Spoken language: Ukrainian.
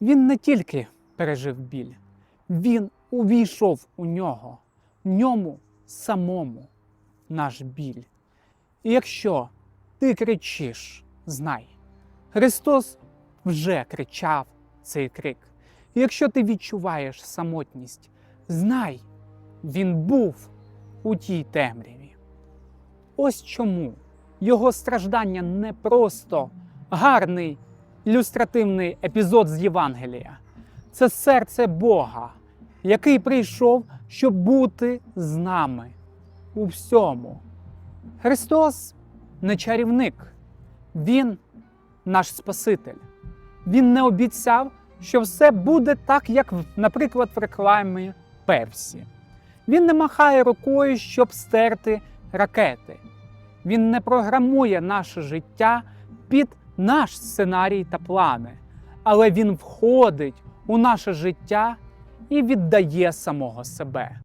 Він не тільки пережив біль, він увійшов у нього, в ньому самому наш біль. І якщо ти кричиш, знай, Христос вже кричав цей крик. І якщо ти відчуваєш самотність, знай, Він був у тій темряві. Ось чому його страждання не просто гарний ілюстративний епізод з Євангелія. Це серце Бога, який прийшов, щоб бути з нами у всьому. Христос не чарівник, Він наш Спаситель. Він не обіцяв, що все буде так, як, наприклад, в рекламі Пепсі. Він не махає рукою, щоб стерти ракети. Він не програмує наше життя під наш сценарій та плани, але він входить у наше життя і віддає самого себе.